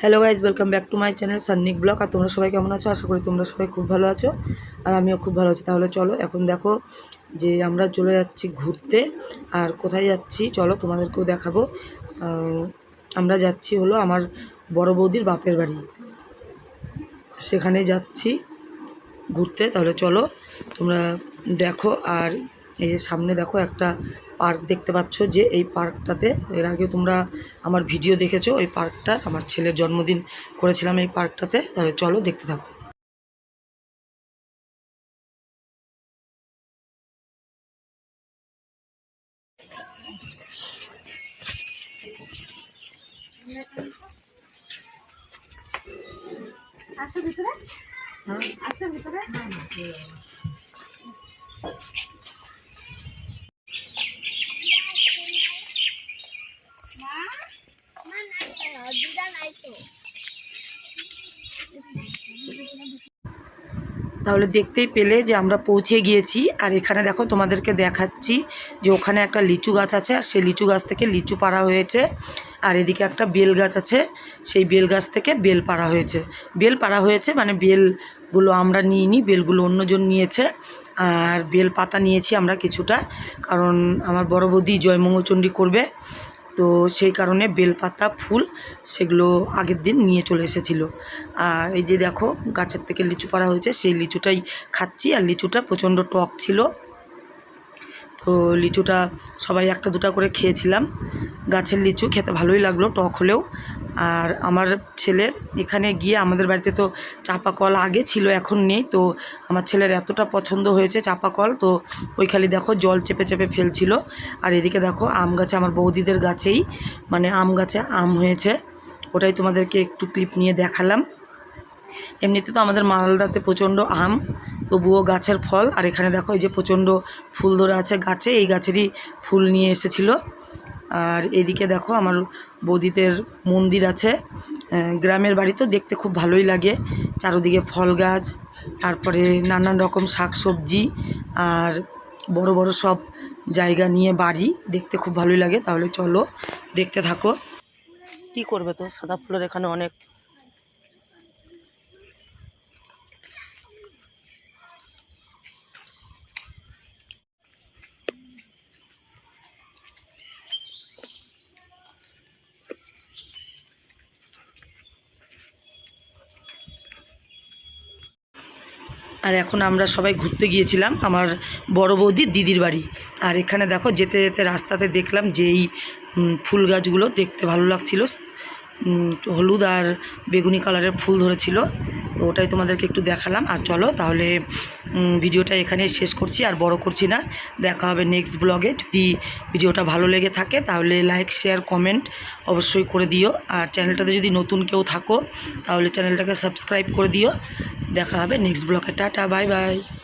Hello guys welcome back to my channel Sannik vlog আর তোমরা সবাই কেমন আছো? আশা করি তোমরা সবাই খুব ভালো আছো। আর আমিও খুব ভালো আছি। তাহলে চলো, এখন দেখো যে আমরা চলে যাচ্ছি ঘুরতে। আর কোথায় যাচ্ছি? চলো তোমাদেরকেও দেখাবো। আমরা যাচ্ছি হলো আমার বড় বৌদির বাপের বাড়ি। সেখানে যাচ্ছি ঘুরতে। তাহলে চলো, তোমরা দেখো। আর এই যে সামনে দেখো একটা পার্ক দেখতে পাচ্ছ যে এই পার্কটাতে, এর আগে তোমরা আমার ভিডিও দেখেছ ওই পার্কটা আমার ছেলের জন্মদিন করেছিলাম এই পার্কটাতে, তাহলে চলো দেখতে থাকো। আসো ভিতরে। আসো ভিতরে। তাহলে দেখতেই পেলে যে আমরা পৌঁছে গিয়েছি। আর এখানে দেখো তোমাদেরকে দেখাচ্ছি যে ওখানে একটা লিচু গাছ আছে, আর সেই লিচু গাছ থেকে লিচু পাড়া হয়েছে। আর এদিকে একটা বেল গাছ আছে, সেই বেল গাছ থেকে বেল পাড়া হয়েছে। বেল পাড়া হয়েছে মানে বেলগুলো আমরা নিইনি, বেলগুলো অন্যজন নিয়েছে। আর বেল পাতা নিয়েছি আমরা কিছুটা, কারণ আমার বড় বৌদি জয়মঙ্গলচণ্ডী করবে। তো সেই কারণে বেলপাতা, ফুল সেগুলো আগের দিন নিয়ে চলে এসেছিল। আর এই যে দেখো, গাছের থেকে লিচু পাড়া হয়েছে, সেই লিচুটাই খাচ্ছি। আর লিচুটা প্রচণ্ড টক ছিল। তো লিচুটা সবাই একটা দুটা করে খেয়েছিলাম। গাছের লিচু খেতে ভালোই লাগল, টক হলেও। আর আমার ছেলের এখানে গিয়ে আমাদের বাড়িতে তো চাপা কল আগে ছিল, এখন নেই। তো আমার ছেলের এতটা পছন্দ হয়েছে চাপা কল তো ওই খালি দেখো জল চেপে চেপে ফেলছিল। আর এদিকে দেখো আম গাছে, আমার বৌদিদের গাছেই মানে আম গাছে আম হয়েছে। ওটাই তোমাদেরকে একটু ক্লিপ নিয়ে দেখালাম। এমনিতে তো আমাদের মালদাতে প্রচণ্ড আম, তবুও গাছের ফল। আর এখানে দেখো এই যে প্রচণ্ড ফুল ধরে আছে গাছে, এই গাছেরই ফুল নিয়ে এসেছিল। আর এদিকে দেখো আমার বৌদিদের মন্দির আছে। গ্রামের বাড়ি তো দেখতে খুব ভালোই লাগে। চারোদিকে ফল গাছ, তারপরে নানান রকম শাক সবজি আর বড় বড় সব জায়গা নিয়ে বাড়ি। দেখতে খুব ভালোই লাগে, তাহলে চলো, দেখতে থাকো। কি করবে তো? সাদা ফুলের এখানে অনেক আর এখন আমরা সবাই ঘুরতে গিয়েছিলাম আমার বড় বৌদির দিদির বাড়ি। আর এখানে দেখো যেতে যেতে রাস্তাতে দেখলাম যে এই ফুল গাছগুলো দেখতে ভালো লাগছিল। হলুদ আর বেগুনি কালারের ফুল ধরেছিল। ওটাই তোমাদেরকে একটু দেখালাম। আর চলো তাহলে ভিডিওটা এখানে শেষ করছি। আর বড় করছি না। দেখা হবে নেক্সট ব্লগে যদি ভিডিওটা ভালো লেগে থাকে তাহলে লাইক শেয়ার কমেন্ট অবশ্যই করে দিও। আর চ্যানেলটাতে যদি নতুন কেউ থাকো তাহলে চ্যানেলটাকে সাবস্ক্রাইব করে দিও। দেখা হবে নেক্সট ব্লকে টাটা বাই বাই